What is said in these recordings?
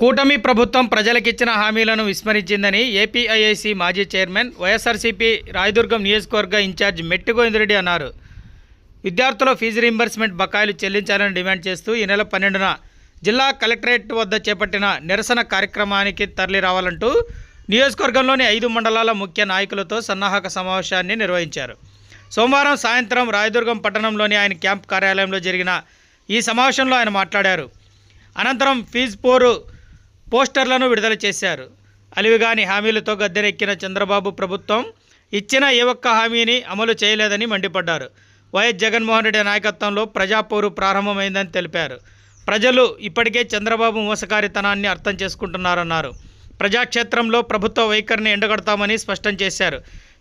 కూటమి ప్రభుత్వం ప్రజలకిచ్చిన హామీలను విస్మరించిందని ఏపీఐఐసి మాజీ చైర్మన్ వైఎస్ఆర్సీపీ రాయదుర్గం నియోజకవర్గ ఇన్ఛార్జ్ మెట్టిగోవిందరెడ్డి అన్నారు. విద్యార్థుల ఫీజు రీంబర్స్మెంట్ బకాయిలు చెల్లించాలని డిమాండ్ చేస్తూ ఈ నెల పన్నెండున జిల్లా కలెక్టరేట్ వద్ద చేపట్టిన నిరసన కార్యక్రమానికి తరలి రావాలంటూ నియోజకవర్గంలోని ఐదు మండలాల ముఖ్య నాయకులతో సన్నాహక సమావేశాన్ని నిర్వహించారు. సోమవారం సాయంత్రం రాయదుర్గం పట్టణంలోని ఆయన క్యాంప్ కార్యాలయంలో జరిగిన ఈ సమావేశంలో ఆయన మాట్లాడారు. అనంతరం ఫీజు పోరు పోస్టర్లను విడుదల చేశారు. అలివిగాని హామీలతో గద్దెనెక్కిన చంద్రబాబు ప్రభుత్వం ఇచ్చిన ఏ ఒక్క హామీని అమలు చేయలేదని మండిపడ్డారు. వైఎస్ జగన్మోహన్ రెడ్డి నాయకత్వంలో ప్రజాపోరు ప్రారంభమైందని తెలిపారు. ప్రజలు ఇప్పటికే చంద్రబాబు మోసకారితనాన్ని అర్థం చేసుకుంటున్నారన్నారు. ప్రజాక్షేత్రంలో ప్రభుత్వ వైఖరిని ఎండగడతామని స్పష్టం చేశారు.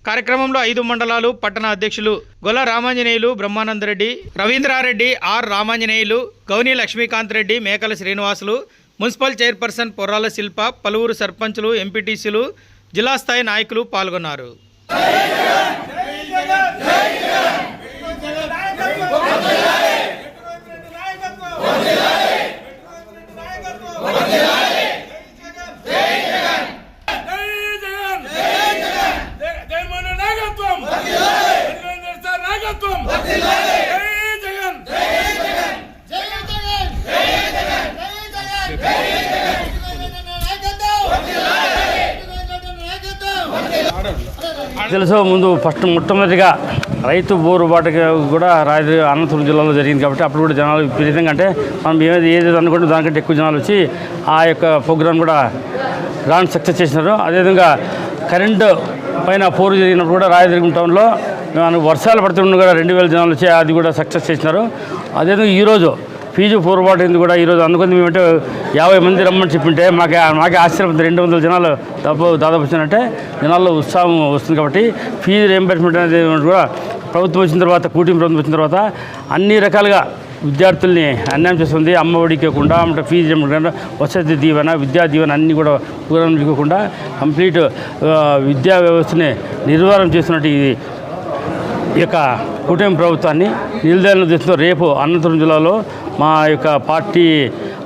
కార్యక్రమంలో ఐదు మండలాలు పట్టణ అధ్యక్షులు Golla Ramanjaneyulu Brahmanandareddy Ravindrareddy R Ramanjaneyulu Gouni Lakshmikanth Reddy Mekala Srinivasulu municipal chairperson Porrala Shilpa పలువురు సర్పంచులు ఎంపీటీసీలు జిల్లా స్థాయి నాయకులు పాల్గొన్నారు. తెలుసు ముందు ఫస్ట్ మొట్టమొదటిగా రైతు బోరుబాటుకి కూడా రాయదు అనంతపురం జిల్లాలో జరిగింది కాబట్టి అప్పుడు కూడా జనాలు విపరీతంగా అంటే మనం ఏది ఏది అనుకుంటే దానికంటే ఎక్కువ జనాలు వచ్చి ఆ యొక్క ప్రోగ్రాం కూడా గ్రాండ్ సక్సెస్ చేసినారు. అదేవిధంగా కరెంటు పైన పోరు జరిగినప్పుడు కూడా రాయదుర్గం టౌన్లో వర్షాలు పడుతుండే కూడా రెండు వేల జనాలు వచ్చి అది కూడా సక్సెస్ చేసినారు. అదేవిధంగా ఈరోజు ఫీజు పొరపాటు ఏంది కూడా ఈరోజు అందుకని మేమంటే యాభై మంది రమ్మని చెప్పింటే మాకే మాకే ఆశ్చర్యం ఉంది. రెండు వందల జనాలు దాదాపు దాదాపు వచ్చినట్టే జనాల్లో ఉత్సాహం వస్తుంది కాబట్టి ఫీజు రియంబర్స్మెంట్ అనేది కూడా ప్రభుత్వం వచ్చిన తర్వాత కూటమి ప్రభుత్వం వచ్చిన తర్వాత అన్ని రకాలుగా విద్యార్థుల్ని అన్యాయం చేస్తుంది అమ్మ ఒడికి ఇవ్వకుండా అంటే ఫీజు ఇవ్వకుండా వసతి దీవెన విద్యా దీవెన అన్నీ కూడా పూర్వం ఇవ్వకుండా కంప్లీట్ విద్యా వ్యవస్థని నిర్వహణ చేస్తున్నట్టు ఇది ఈ యొక్క కూటమి ప్రభుత్వాన్ని నిలుదల దృష్టితో రేపు అనంతపురం జిల్లాలో మా యొక్క పార్టీ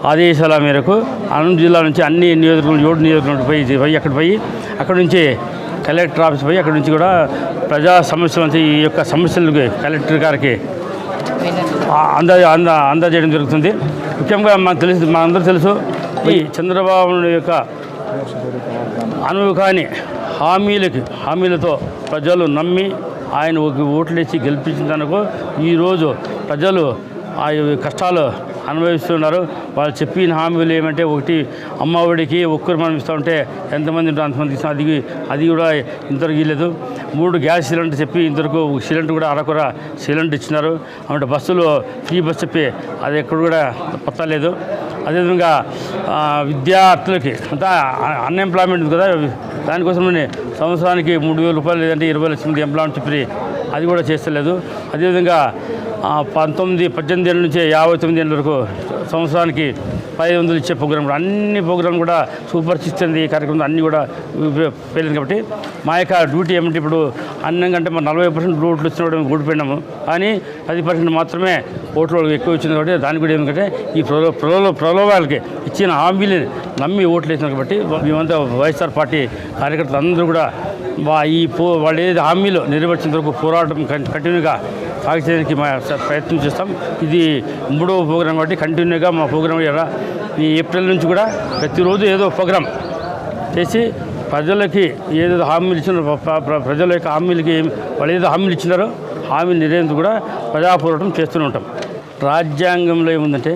ఆదేశాల మేరకు అనంతపురం జిల్లా నుంచి అన్ని నియోజకవర్గం ఏడు నియోజకవర్గం పోయి పోయి అక్కడ పోయి అక్కడ నుంచి కలెక్టర్ ఆఫీస్ పోయి అక్కడ నుంచి కూడా ప్రజా సమస్యల నుంచి ఈ యొక్క సమస్యలు కలెక్టర్ గారికి అంద అంద అందజేయడం జరుగుతుంది. ముఖ్యంగా మనకు తెలుసు మనందరూ తెలుసు ఈ చంద్రబాబు నాయుడు యొక్క అనువు కాని హామీలకి హామీలతో ప్రజలు నమ్మి ఆయన ఒక ఓట్లేసి గెలిపించిన ఈరోజు ప్రజలు ఆ కష్టాలు అనుభవిస్తున్నారు. వాళ్ళు చెప్పిన హామీలు ఏమంటే ఒకటి అమ్మఒడికి ఒక్కరు మనం ఇస్తూ ఉంటే ఎంతమంది ఉంటే అంతమంది ఇస్తాం అది అది కూడా ఇంతవరకు ఇవ్వలేదు మూడు గ్యాస్ సిలిండర్ చెప్పి ఇంతవరకు సిలిండర్ కూడా అరకొర సిలిండర్ ఇచ్చినారు. అంటే బస్సులో ఫ్రీ బస్ చెప్పి అది ఎక్కడ కూడా పత్తలేదు అదేవిధంగా విద్యార్థులకి అంతా అన్ఎంప్లాయ్మెంట్ ఉంది కదా దానికోసం సంవత్సరానికి మూడు వేల రూపాయలు లేదంటే ఇరవై లక్షల మంది ఎంప్లాయ్మెంట్ చెప్పి అది కూడా చేస్తలేదు. అదేవిధంగా పంతొమ్మిది పద్దెనిమిది ఏళ్ళ నుంచి యాభై తొమ్మిది ఏళ్ళ వరకు సంవత్సరానికి పదిహేను వందలు ఇచ్చే ప్రోగ్రాం కూడా అన్ని ప్రోగ్రాం కూడా సూపర్ సిక్స్ ఈ కార్యక్రమం అన్నీ కూడా పేలింది కాబట్టి మా యొక్క డ్యూటీ ఏమంటే ఇప్పుడు అన్నం కంటే మా నలభై పర్సెంట్ ఓట్లు వచ్చిన ఓడిపోయినాము. కానీ పది పర్సెంట్ మాత్రమే ఓట్లు ఎక్కువ వచ్చింది కాబట్టి దాని కూడా ఏమిటంటే ఈ ప్రలో ప్రలో ప్రలోభాలకి ఇచ్చిన హామీలు నమ్మి ఓట్లు వేసినారు కాబట్టి మేమంతా వైఎస్ఆర్ పార్టీ కార్యకర్తలు అందరూ కూడా ఈ పో వాళ్ళు ఏది హామీలు నెరవేర్చిన వరకు పోరాటం కంటిన్యూగా సాగించడానికి మా ప్రయత్నం చేస్తాం. ఇది మూడవ ప్రోగ్రాం కాబట్టి కంటిన్యూగా మా ప్రోగ్రాం ఎలా ఈ ఏప్రిల్ నుంచి కూడా ప్రతిరోజు ఏదో ప్రోగ్రాం చేసి ప్రజలకి ఏదో హామీలు ఇచ్చినారో ప్ర- ప్రజల యొక్క హామీలకి వాళ్ళు ఏదో హామీలు ఇచ్చినారో హామీ నెరవేర్చేందుకు కూడా ప్రజాపోరాటం చేస్తూనే ఉంటాం. రాజ్యాంగంలో ఏముందంటే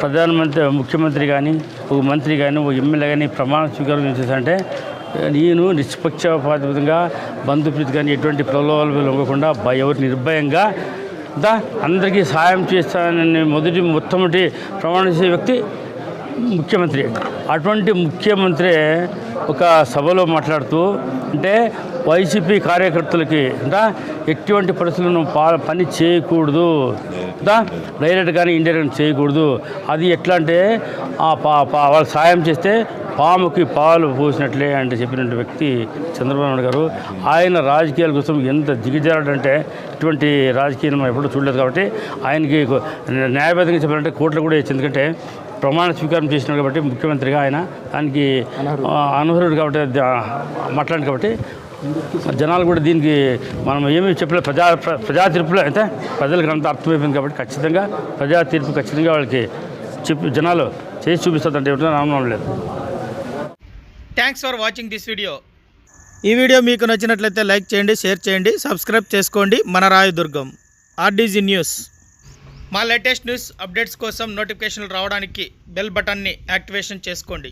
ప్రధానమంత్రి ముఖ్యమంత్రి కానీ ఒక మంత్రి కానీ ఒక ఎమ్మెల్యే కానీ ప్రమాణ స్వీకారం చేసేసంటే నేను నిష్పక్షపాతంగా బంధుప్రీతి కానీ ఎటువంటి ప్రలోభాలు ఇవ్వకుండా ఎవరు నిర్భయంగా దా అందరికీ సాయం చేస్తానని మొదటి మొట్టమొదటి ప్రమాణ చేసే వ్యక్తి ముఖ్యమంత్రి. అటువంటి ముఖ్యమంత్రి ఒక సభలో మాట్లాడుతూ అంటే వైసీపీ కార్యకర్తలకి అంటే ఎటువంటి పరిస్థితులను పని చేయకూడదు. అంటే డైరెక్ట్ కానీ ఇండైరెక్ట్ చేయకూడదు. అది ఎట్లా అంటే వాళ్ళు సాయం చేస్తే పాముకి పాలు పోసినట్లే అంటే చెప్పిన వ్యక్తి చంద్రబాబు నాయుడు గారు. ఆయన రాజకీయాల కోసం ఎంత దిగజారంటే ఇటువంటి రాజకీయాలు మనం ఎప్పుడూ చూడలేదు కాబట్టి ఆయనకి న్యాయబద్ధంగా చెప్పాలంటే కోట్లు కూడా ఇచ్చింది ఎందుకంటే ప్రమాణ స్వీకారం చేసినాడు కాబట్టి ముఖ్యమంత్రిగా ఆయన. దానికి ఆ, అనర్హుడు కాబట్టి మాట్లాడు కాబట్టి జనాలు కూడా దీనికి మనం ఏమీ చెప్పలేదు. ప్రజా ప్ర- ప్రజా తీర్పులో అయితే ప్రజలకు అంత అర్థమైపోయింది కాబట్టి ఖచ్చితంగా ప్రజా తీర్పు ఖచ్చితంగా వాళ్ళకి చెప్పి జనాలు చేసి చూపిస్తుందంటే ఏమిటో నమ్మడం లేదు. Thanks for watching this video ఈ వీడియో మీకు నచ్చినట్లయితే లైక్ చేయండి షేర్ చేయండి సబ్స్క్రైబ్ చేసుకోండి. మన రాయదుర్గం ఆర్డీజీ న్యూస్ మా లేటెస్ట్ న్యూస్ అప్డేట్స్ కోసం నోటిఫికేషన్లు రావడానికి బెల్ బటన్ని యాక్టివేషన్ చేసుకోండి.